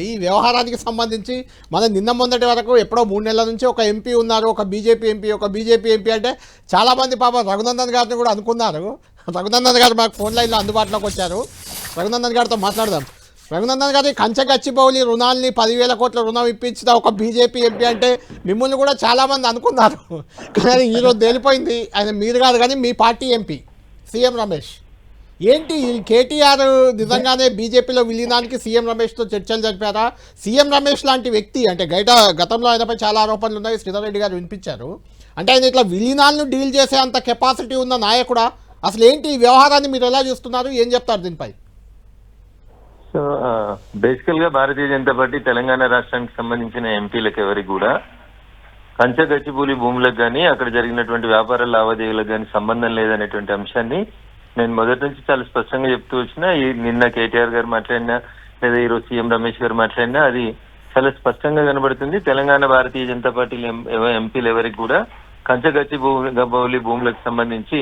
ఈ వ్యవహారానికి సంబంధించి మన నిన్న మొన్నటి వరకు ఎప్పుడో మూడు నెలల నుంచి ఒక ఎంపీ ఉన్నారు ఒక బీజేపీ ఎంపీ ఒక బీజేపీ ఎంపీ అంటే చాలామంది పాప రఘునందన్ గారిని కూడా అనుకున్నారు. రఘునందన్ గారు మాకు ఫోన్ లైన్లో అందుబాటులోకి వచ్చారు. రఘునందన్ గారితో మాట్లాడదాం. రఘునందన్ గారి కంచె గచ్చిబౌలి రుణాల్ని పదివేల కోట్ల రుణం ఇప్పించిన ఒక బీజేపీ ఎంపీ అంటే మిమ్మల్ని కూడా చాలామంది అనుకున్నారు. కానీ ఈరోజు తేలిపోయింది. ఆయన మీరు కాదు కానీ మీ పార్టీ ఎంపీ సీఎం రమేష్. ఏంటి కేటీఆర్ నిజంగానే బీజేపీలో విలీనానికి సీఎం రమేష్తో చర్చలు జరిపారా? సీఎం రమేష్ లాంటి వ్యక్తి అంటే గైట గతంలో ఆయనపై చాలా ఆరోపణలు ఉన్నాయి శ్రీధర్ రెడ్డి గారు వినిపించారు. అంటే ఆయన ఇట్లా విలీనాలను డీల్ చేసే అంత కెపాసిటీ ఉన్న నాయకుడా? అసలు ఏంటి ఈ వ్యవహారాన్ని మీరు ఎలా చూస్తున్నారు? ఏం చెప్తారు దీనిపై? సో బేసికల్గా భారతీయ జనతా పార్టీ తెలంగాణ రాష్ట్రానికి సంబంధించిన ఎంపీలకు ఎవరికి కూడా కంచె గచ్చిపూలి భూములకు కానీ అక్కడ జరిగినటువంటి వ్యాపార లావాదేవీలకు కానీ సంబంధం లేదనేటువంటి అంశాన్ని నేను మొదటి నుంచి చాలా స్పష్టంగా చెప్తూ వచ్చిన ఈ నిన్న కేటీఆర్ గారు మాట్లాడినా లేదా ఈరోజు సీఎం రమేష్ గారు మాట్లాడినా అది చాలా స్పష్టంగా కనబడుతుంది. తెలంగాణ భారతీయ జనతా పార్టీ ఎంపీలు ఎవరికి కూడా కంచగచ్చి భూమి గబ్బౌలి భూములకు సంబంధించి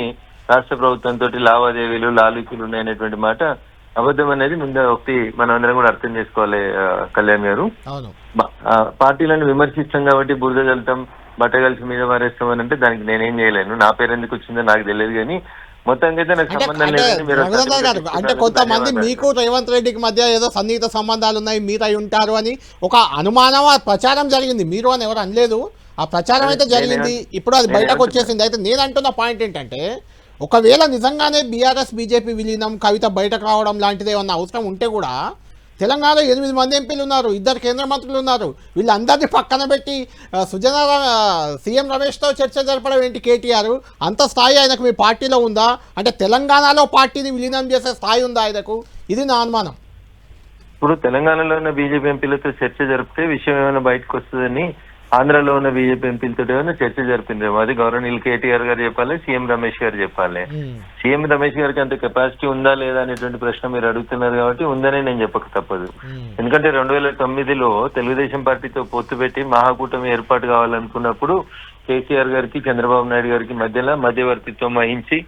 రాష్ట్ర ప్రభుత్వంతో లావాదేవీలు లాలూచీలు ఉన్నాయనేటువంటి మాట అబద్ధం అనేది ముందు ఒకటి మనం అందరం కూడా అర్థం చేసుకోవాలి కళ్యాణ్ గారు. పార్టీలను విమర్శిస్తాం కాబట్టి బురద చల్లుతాం బట్టగలిసి మీద మారేస్తాం అని అంటే దానికి నేనేం చేయలేను. నా పేరు ఎందుకు వచ్చిందో నాకు తెలియదు కానీ నాకు అంటే సంబంధం కొంతమంది. మీకు రేవంత్ రెడ్డికి మధ్య ఏదో సన్నిహిత సంబంధాలు ఉన్నాయి మీరు అయి ఉంటారు అని ఒక అనుమానం ఆ ప్రచారం జరిగింది. మీరు అని ఎవరు అనలేదు. ఆ ప్రచారం అయితే జరిగింది. ఇప్పుడు అది బయటకు? వచ్చేసింది. అయితే నేను అంటున్న పాయింట్ ఏంటంటే ఒకవేళ నిజంగానే బీఆర్ఎస్ బీజేపీ విలీనం కవిత బయటకు రావడం లాంటిది ఏమన్నా అవసరం ఉంటే కూడా తెలంగాణలో ఎనిమిది మంది ఎంపీలు ఉన్నారు ఇద్దరు కేంద్ర మంత్రులు ఉన్నారు. వీళ్ళందరినీ పక్కన పెట్టి సుజనా సుజన సీఎం రమేష్తో చర్చ జరపడం ఏంటి కేటీఆర్? అంత స్థాయి ఆయనకు మీ పార్టీలో ఉందా? అంటే తెలంగాణలో పార్టీని విలీనం చేసే స్థాయి ఉందా ఆయనకు? ఇది నా అనుమానం. ఇప్పుడు తెలంగాణలో ఉన్న బీజేపీ ఎంపీలతో చర్చ జరిపితే విషయం ఏమైనా బయటకు వస్తుందని ఆంధ్రాలో ఉన్న బీజేపీ ఎంపీలతో చర్చ జరిపిందేమో. అది గౌరవనీయులు కేటీఆర్ గారు చెప్పాలి సీఎం రమేష్ గారు చెప్పాలి. సీఎం రమేష్ గారికి అంత కెపాసిటీ ఉందా లేదా అనేటువంటి ప్రశ్న మీరు అడుగుతున్నారు కాబట్టి ఉందనే నేను చెప్పక తప్పదు. ఎందుకంటే రెండు వేల తొమ్మిదిలో తెలుగుదేశం పార్టీతో పొత్తు పెట్టి మహాకూటమి ఏర్పాటు కావాలనుకున్నప్పుడు కేసీఆర్ గారికి చంద్రబాబు నాయుడు గారికి మధ్యలో మధ్యవర్తిత్వం వహించి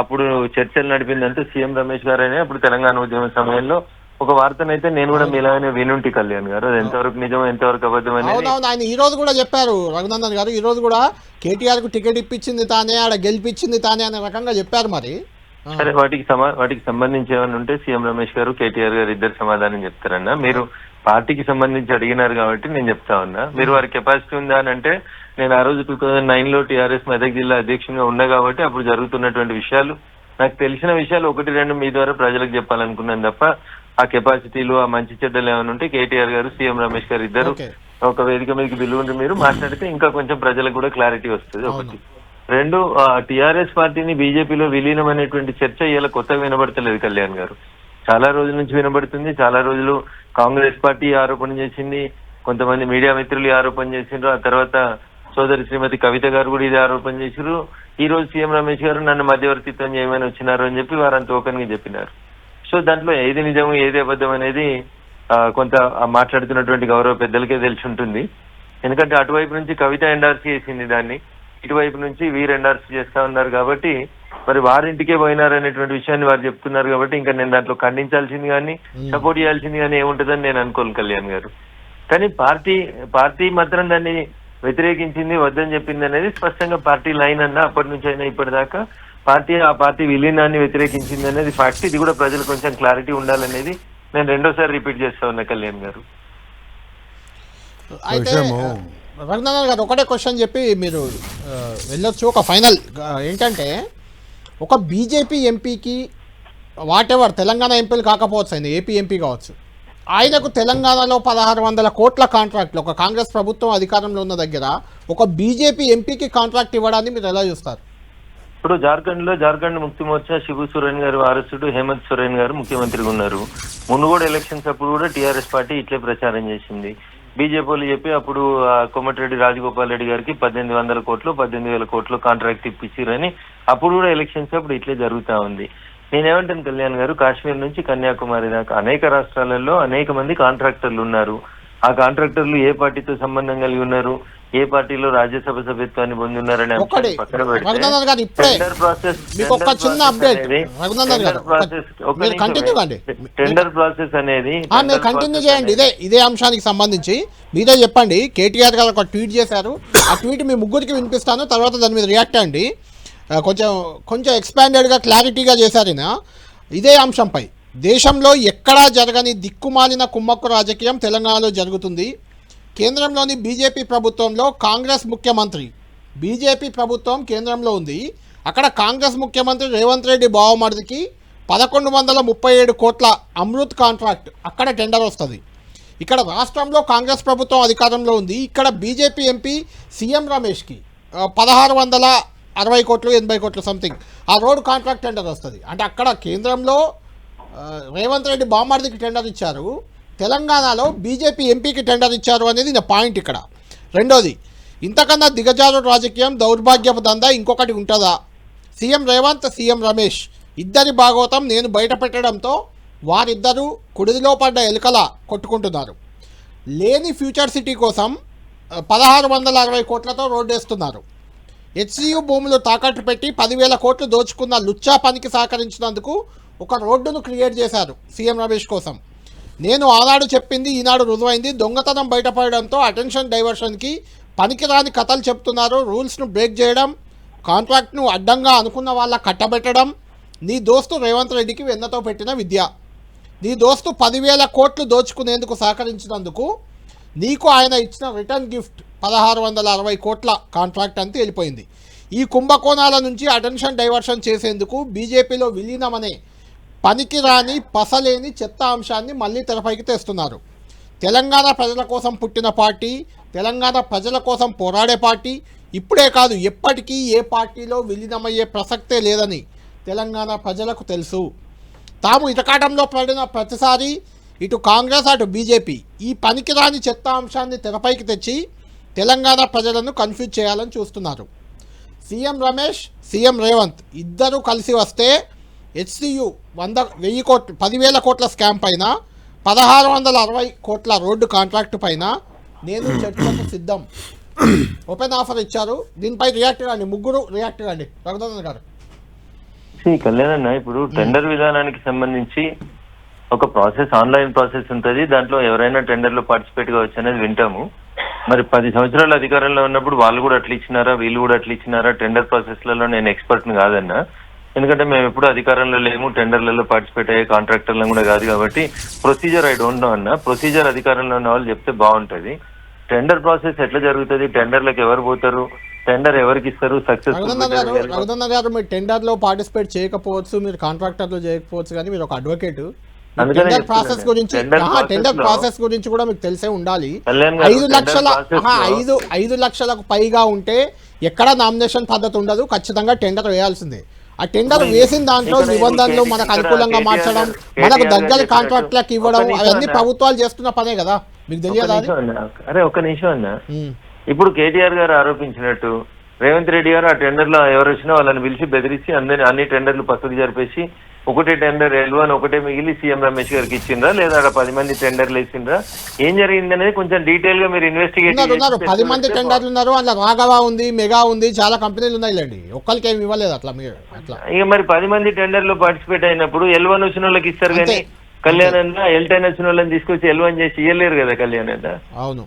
అప్పుడు చర్చలు నడిపిందంటే సీఎం రమేష్ గారనే అప్పుడు తెలంగాణ ఉద్యమ సమయంలో ఒక వార్తనైతే నేను కూడా మీలాగానే వినుంటి కళ్యాణ్ గారు. అది ఎంతవరకు నిజం ఎంతవరకు అబద్ధం అవునవును ఆయన ఈ రోజు కూడా చెప్పారు. రఘునందన్ గారు ఈ రోజు కూడా కేటీఆర్కు టికెట్ ఇప్పించింది తానే ఆడ గెలిపించింది తానే అనే రకంగా చెప్పారు మరి. సరే వాటికి సమా వాటికి సంబంధించి ఏమైనా ఉంటే సీఎం రమేష్ గారు కేటీఆర్ గారు ఇద్దరు సమాధానం చెప్తారన్నా. మీరు పార్టీకి సంబంధించి అడిగినారు కాబట్టి నేను చెప్తా ఉన్నా. మీరు వారి కెపాసిటీ ఉందా అని అంటే నేను ఆ రోజు టూ థౌజండ్ నైన్లో టీఆర్ఎస్ మెదక్ జిల్లా అధ్యక్షునిగా ఉన్నా కాబట్టి అప్పుడు జరుగుతున్నటువంటి విషయాలు నాకు తెలిసిన విషయాలు ఒకటి రెండు మీ ద్వారా ప్రజలకు చెప్పాలనుకున్నాను తప్ప ఆ కెపాసిటీలు ఆ మంచి చెడ్డలు ఏమైనా ఉంటే కేటీఆర్ గారు సీఎం రమేష్ గారు ఇద్దరు. ఒక వేదిక మీదకి పిలువుండి మీరు మాట్లాడితే ఇంకా కొంచెం ప్రజలకు కూడా క్లారిటీ వస్తుంది ఒకటి. రెండు టిఆర్ఎస్ పార్టీని బీజేపీలో విలీనం అనేటువంటి చర్చ ఇలా కొత్తగా వినబడతలేదు కళ్యాణ్ గారు. చాలా రోజుల నుంచి వినబడుతుంది. చాలా రోజులు కాంగ్రెస్ పార్టీ ఆరోపణ చేసింది. కొంతమంది మీడియా మిత్రులు ఆరోపణ చేసిండ్రు. ఆ తర్వాత సోదరి శ్రీమతి కవిత గారు కూడా ఇది ఆరోపణ చేసిరు ఈ రోజు సీఎం రమేష్ గారు నన్ను మధ్యవర్తిత్వం చేయమని వచ్చినారు అని చెప్పి వారంతా ఓపెన్గా చెప్పినారు. సో దాంట్లో ఏది నిజం ఏది అబద్ధం అనేది ఆ, కొంత మాట్లాడుతున్నటువంటి గౌరవ పెద్దలకే తెలిసి ఉంటుంది. ఎందుకంటే అటువైపు నుంచి కవిత ఎండార్సీ చేసింది దాన్ని ఇటువైపు నుంచి వీరు ఎండార్సీ చేస్తా ఉన్నారు కాబట్టి మరి వారింటికే పోయినారు అనేటువంటి విషయాన్ని వారు చెప్తున్నారు కాబట్టి ఇంకా నేను దాంట్లో ఖండించాల్సింది కానీ సపోర్ట్ చేయాల్సింది కానీ ఏముంటుందని నేను అనుకోను కళ్యాణ్ గారు. కానీ పార్టీ పార్టీ మాత్రం దాన్ని వ్యతిరేకించింది వద్దని చెప్పింది అనేది స్పష్టంగా పార్టీ లైన్ అన్నా అప్పటి నుంచి అయినా ఇప్పటిదాకా పార్టీ ఆ పార్టీ విలీనాన్ని వ్యతిరేకించింది అనేది ఫ్యాక్ట్ ఇది కూడా ప్రజలు కొంచెం క్లారిటీ ఉండాలనేది నేను రెండోసారి రిపీట్ చేస్తా ఉన్నా కళ్యాణ్ గారు. అయితే గారు ఒకటే క్వశ్చన్ చెప్పి మీరు వెళ్ళొచ్చు. ఒక ఫైనల్ ఏంటంటే ఒక బీజేపీ ఎంపీకి వాట్ ఎవర్ తెలంగాణ ఎంపీలు కాకపోవచ్చు ఆయన ఏపీ ఎంపీ కావచ్చు. ఆయనకు తెలంగాణలో పదహారు వందల కోట్ల కాంట్రాక్ట్లు ఒక కాంగ్రెస్ ప్రభుత్వం అధికారంలో ఉన్న దగ్గర ఒక బీజేపీ ఎంపీకి కాంట్రాక్ట్ ఇవ్వడాన్ని మీరు ఎలా చూస్తారు? ఇప్పుడు జార్ఖండ్లో జార్ఖండ్ ముక్తి మోర్చా శిబు సోరెన్ గారు వారసుడు హేమంత్ సోరెన్ గారు ముఖ్యమంత్రిగా ఉన్నారు. ముందు కూడా ఎలక్షన్స్ అప్పుడు కూడా టీఆర్ఎస్ పార్టీ ఇట్లే ప్రచారం చేసింది. బీజేపీ వాళ్ళు చెప్పి అప్పుడు ఆ, రాజగోపాల్ రెడ్డి గారికి పద్దెనిమిది వందల కోట్లు పద్దెనిమిది వేల కోట్లు కాంట్రాక్ట్ ఇప్పించారని అప్పుడు కూడా ఎలక్షన్స్ అప్పుడు ఇట్లే జరుగుతా ఉంది. నేనేమంటాను కళ్యాణ్ గారు కాశ్మీర్ నుంచి కన్యాకుమారి దాకా అనేక రాష్ట్రాలలో అనేక మంది కాంట్రాక్టర్లు ఉన్నారు. ఆ కాంట్రాక్టర్లు ఏ పార్టీతో సంబంధం కలిగి ఉన్నారు? ఏ పార్టీలో రాజ్యసభ సభ్యత్వాన్ని పొంది ఉన్నారనే పక్కన పెడితే టెండర్ ప్రాసెస్ టెండర్ అనేది కంటిన్యూ చేయండి. ఇదే ఇదే అంశానికి సంబంధించి మీరే చెప్పండి. కేటీఆర్ గారు ఒక ట్వీట్ చేశారు. ఆ ట్వీట్ మీ ముగ్గురికి వినిపిస్తాను. తర్వాత దాని మీద రియాక్ట్ అండి కొంచెం కొంచెం ఎక్స్పాండెడ్గా క్లారిటీగా చేశారు ఇదే అంశంపై. దేశంలో ఎక్కడా జరగని దిక్కుమాలిన కుమ్మక్కు రాజకీయం తెలంగాణలో జరుగుతుంది. కేంద్రంలోని బీజేపీ ప్రభుత్వంలో కాంగ్రెస్ ముఖ్యమంత్రి. బీజేపీ ప్రభుత్వం కేంద్రంలో ఉంది. అక్కడ కాంగ్రెస్ ముఖ్యమంత్రి రేవంత్ రెడ్డి బావమరిదికి పదకొండు వందల ముప్పై ఏడు కోట్ల అమృత్ కాంట్రాక్ట్ అక్కడ టెండర్ వస్తుంది. ఇక్కడ రాష్ట్రంలో కాంగ్రెస్ ప్రభుత్వం అధికారంలో ఉంది. ఇక్కడ బీజేపీ ఎంపీ సీఎం రమేష్కి పదహారు వందల అరవై కోట్లు ఎనభై కోట్లు సంథింగ్. ఆ రోడ్ కాంట్రాక్ట్ టెండర్ వస్తుంది. అంటే అక్కడ కేంద్రంలో రేవంత్ రెడ్డి బామ్మర్దికి టెండర్ ఇచ్చారు. తెలంగాణలో బీజేపీ ఎంపీకి టెండర్ ఇచ్చారు అనేది నా పాయింట్ ఇక్కడ. రెండోది ఇంతకన్నా దిగజారు రాజకీయం దౌర్భాగ్యపు దందా ఇంకొకటి ఉంటుందా? సీఎం రేవంత్ సీఎం రమేష్ ఇద్దరి భాగవతం నేను బయట పెట్టడంతో వారిద్దరూ కుడిదిలో పడ్డ ఎలుకల కొట్టుకుంటున్నారు. లేని ఫ్యూచర్ సిటీ కోసం పదహారు వందల అరవై కోట్లతో రోడ్డు వేస్తున్నారు. హెచ్సియు భూములు తాకట్టు పెట్టి పదివేల కోట్లు దోచుకున్న లుచ్చా పనికి సహకరించినందుకు ఒక రోడ్డును క్రియేట్ చేశారు సీఎం రమేష్ కోసం. నేను ఆనాడు చెప్పింది ఈనాడు రుజువైంది. దొంగతనం బయటపడడంతో అటెన్షన్ డైవర్షన్కి పనికిరాని కథలు చెప్తున్నారు. రూల్స్ను బ్రేక్ చేయడం కాంట్రాక్ట్ను అడ్డంగా అనుకున్న వాళ్ళ కట్టబెట్టడం నీ దోస్తు రేవంత్ రెడ్డికి వెన్నతో పెట్టిన విద్య. నీ దోస్తు పదివేల కోట్లు దోచుకునేందుకు సహకరించినందుకు నీకు ఆయన ఇచ్చిన రిటర్న్ గిఫ్ట్ పదహారు వందల అరవై కోట్ల కాంట్రాక్ట్ అంతా వెళ్ళిపోయింది. ఈ కుంభకోణాల నుంచి అటెన్షన్ డైవర్షన్ చేసేందుకు బీజేపీలో విలీనమనే పనికిరాని పసలేని చెత్త అంశాన్ని మళ్ళీ తెరపైకి తెస్తున్నారు. తెలంగాణ ప్రజల కోసం పుట్టిన పార్టీ తెలంగాణ ప్రజల కోసం పోరాడే పార్టీ ఇప్పుడే కాదు ఎప్పటికీ ఏ పార్టీలో విలీనమయ్యే ప్రసక్తే లేదని తెలంగాణ ప్రజలకు తెలుసు. తాము ఇటకాటంలో పడిన ప్రతిసారి ఇటు కాంగ్రెస్ అటు బీజేపీ ఈ పనికిరాని చెత్త అంశాన్ని తెరపైకి తెచ్చి తెలంగాణ ప్రజలను కన్ఫ్యూజ్ చేయాలని చూస్తున్నారు. సీఎం రమేష్ సీఎం రేవంత్ ఇద్దరూ కలిసి వస్తే హెచ్సియు వంద వెయ్యి కోట్లు పదివేల కోట్ల స్కామ్ పైన పదహారు వందల అరవై కోట్ల రోడ్డు కాంట్రాక్ట్ పైన నేను చర్చకు సిద్ధం. ఓపెన్ ఆఫర్ ఇచ్చారు. దీనిపై రియాక్ట్ కాండి ముగ్గురు రియాక్ట్ కాండి రఘునందన్ గారు. కళ్యాణ్ ఇప్పుడు టెండర్ విధానానికి సంబంధించి ఒక ప్రాసెస్ ఆన్లైన్ ప్రాసెస్ ఉంటుంది. దాంట్లో ఎవరైనా టెండర్లో పార్టిసిపేట్ కావచ్చు అనేది వింటాము. మరి పది సంవత్సరాలు అధికారంలో ఉన్నప్పుడు వాళ్ళు కూడా అట్లా ఇచ్చినారా? వీళ్ళు కూడా అట్లా ఇచ్చినారా? టెండర్ ప్రాసెస్లలో నేను ఎక్స్పర్ట్ కాదన్నా. ఎందుకంటే మేము ఎప్పుడు అధికారంలో లేము టెండర్లలో పార్టిసిపేట్ అయ్యే కాంట్రాక్టర్లను కూడా కాదు కాబట్టి ప్రొసీజర్ ఐ డోంట్ నో అన్న. ప్రొసీజర్ అధికారంలో ఉన్న వాళ్ళు చెప్తే బాగుంటది. టెండర్ ప్రాసెస్ ఎట్లా జరుగుతుంది? టెండర్లకు ఎవరు పోతారు? టెండర్ ఎవరికి ఇస్తారు? రఘునందన్ గారు సక్సెస్ఫుల్ రఘునందన్ గారు మీరు టెండర్లో పార్టిసిపేట్ చేయకపోవచ్చు మీరు కాంట్రాక్టర్లో చేయకపోవచ్చు కానీ మీరు ఒక అడ్వకేట్. Tender process. గురించి టెండర్ ప్రాసెస్ టెండర్ లో- గురించి కూడా మీకు తెలిసే ఉండాలి. ఐదు టెండర్ లక్షల లో- ఐదు ఐదు లక్షలకు పైగా ఉంటే ఎక్కడ నామినేషన్ పద్ధతి ఉండదు ఖచ్చితంగా టెండర్ వేయాల్సిందే. ఆ టెండర్ వేసిన దాంట్లో నిబంధనలు మనకు అనుకూలంగా మార్చడం మనకు దగ్గర గారు కాంట్రాక్ట్లకు ఇవ్వడం అవన్నీ. ప్రభుత్వాలు చేస్తున్న పనే కదా మీకు తెలియదా. అరే ఒక నిమిషం అన్న. ఇప్పుడు కేటీఆర్ గారు ఆరోపించినట్టు రేవంత్ రెడ్డి గారు ఆ టెండర్లో ఎవరు వచ్చినా వాళ్ళని పిలిచి బెదిరించి అందరి అన్ని టెండర్లు పక్కకు జరిపేసి ఒకటే టెండర్ ఎల్లు అని ఒకటే మిగిలి సీఎం రమేష్ గారికి ఇచ్చిండ్రా? లేదా ఆడ పది మంది టెండర్లు వేసిండ్రా? ఏం జరిగింది అనేది కొంచెం డీటెయిల్గా మీరు ఇన్వెస్టిగేట్ ఉన్నారు ఉన్నారు. పది మంది టెండర్లు ఉన్నారు అందులో రాఘవ ఉంది మెగా ఉంది చాలా కంపెనీలు ఉన్నాయి లేండి. ఒక్కరికి ఏమి ఇవ్వలేదు అట్లా మీరు అట్లా. ఇక మరి పది మంది టెండర్లో పార్టిసిపేట్ అయినప్పుడు ఎల్ వన్ వచ్చిన వాళ్ళకి ఇస్తారు. కానీ కళ్యాణ్ అన్న ఎల్ టెన్ వచ్చిన వాళ్ళని తీసుకొచ్చి ఎల్ వన్ చేసి ఇవ్వలేరు కదా కళ్యాణ్ అన్న? అవును.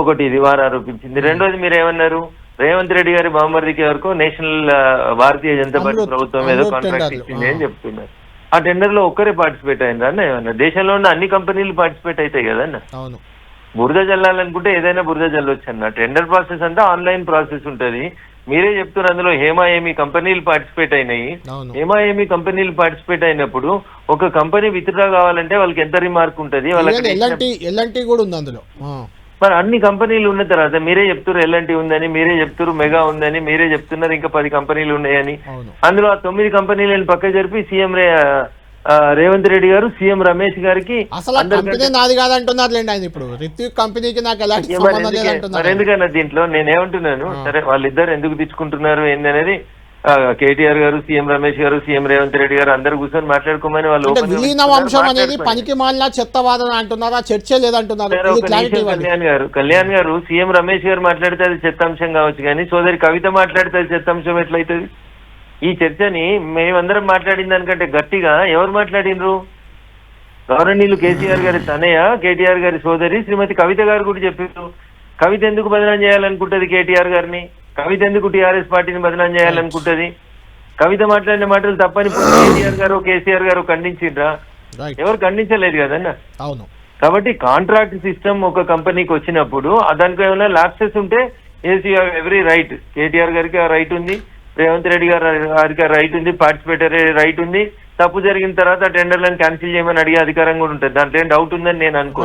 ఒకటి ఇది వారు ఆరోపించింది. రెండోది మీరు ఏమన్నారు? రేవంత్ రెడ్డి గారి బామ్మర్దికి వరకు నేషనల్ భారతీయ జనతా పార్టీ ప్రభుత్వం ఏదో కాంట్రాక్ట్ ఇచ్చింది. అని చెప్తున్నారు. ఆ టెండర్లో ఒక్కరే పార్టిసిపేట్ అయిందా అన్న ఏమన్నా? దేశంలో ఉన్న అన్ని కంపెనీలు పార్టిసిపేట్ అవుతాయి కదన్న బురద జల్లాలనుకుంటే ఏదైనా బురద జల్లొచ్చు అన్న. టెండర్ ప్రాసెస్ అంతా ఆన్లైన్ ప్రాసెస్ ఉంటది. మీరే చెప్తున్నారు అందులో హేమా ఏమి కంపెనీలు పార్టిసిపేట్ అయినాయి. హేమా ఏమి కంపెనీలు పార్టిసిపేట్ అయినప్పుడు ఒక కంపెనీ విత్డ్రా కావాలంటే వాళ్ళకి ఎంత రిమార్క్ ఉంటది? వాళ్ళకి ఎల్ఎన్టీ కూడా ఉంది అందులో. మరి అన్ని కంపెనీలు ఉన్న తర్వాత. మీరే చెప్తున్నారు ఎల్ఎన్టీ ఉందని మీరే చెప్తున్నారు మెగా ఉందని మీరే చెప్తున్నారు ఇంకా పది కంపెనీలు ఉన్నాయని. అందులో ఆ తొమ్మిది కంపెనీలను పక్క జరిపి సీఎం రేవంత్ రెడ్డి గారు సీఎం రమేష్ గారికి నాది ఆయన ఇప్పుడు. రిత్విక్ కంపెనీకి నాకు ఎలాంటి మరి ఎందుకన్నా దీంట్లో? నేనేమంటున్నాను? సరే వాళ్ళిద్దరు ఎందుకు తెచ్చుకుంటున్నారు ఏంది అనేది ఆ, కేటీఆర్ గారు సీఎం రమేష్ గారు సీఎం రేవంత్ రెడ్డి గారు అందరు కూర్చొని మాట్లాడుకోమని వాళ్ళు విలీనం అంశం అనేది. పనికి మాలిన చెత్త అంటున్నారా? చర్చే లేదంటున్నారు. కళ్యాణ్ గారు. కళ్యాణ్ గారు సీఎం రమేష్ గారు మాట్లాడితే అది చెత్తాంశం కావచ్చు కానీ సోదరి కవిత మాట్లాడితే అది చెత్తాంశం ఎట్లయితది? ఈ చర్చని మేమందరం మాట్లాడిన దానికంటే గట్టిగా ఎవరు మాట్లాడినరు? గౌరవనీయులు కేసీఆర్ గారి తనయ్య కేటీఆర్ గారి సోదరి శ్రీమతి కవిత గారు కూడా చెప్పారు. కవిత ఎందుకు బదనాం చేయాలనుకుంటది కేటీఆర్ గారిని? కవిత ఎందుకు టీఆర్ఎస్ పార్టీని బదనాం చేయాలనుకుంటది? కవిత మాట్లాడిన మాటలు తప్పని కేటీఆర్ గారు కేసీఆర్ గారు ఖండించిండ్రా? ఎవరు ఖండించలేదు కదన్నా? అవును. కాబట్టి కాంట్రాక్ట్ సిస్టమ్ ఒక కంపెనీకి వచ్చినప్పుడు దానికి ఏమైనా లాప్సెస్ ఉంటే ఎవ్రీ రైట్ కేటీఆర్ గారికి ఆ రైట్ ఉంది. రేవంత్ రెడ్డి గారు గారికి రైట్ ఉంది. పార్టిసిపేటర్ రైట్ ఉంది. తప్పు జరిగిన తర్వాత టెండర్లను క్యాన్సిల్ చేయమని అడిగే అధికారం కూడా ఉంటుంది. దాంట్లో ఏం డౌట్ ఉందని నేను అనుకో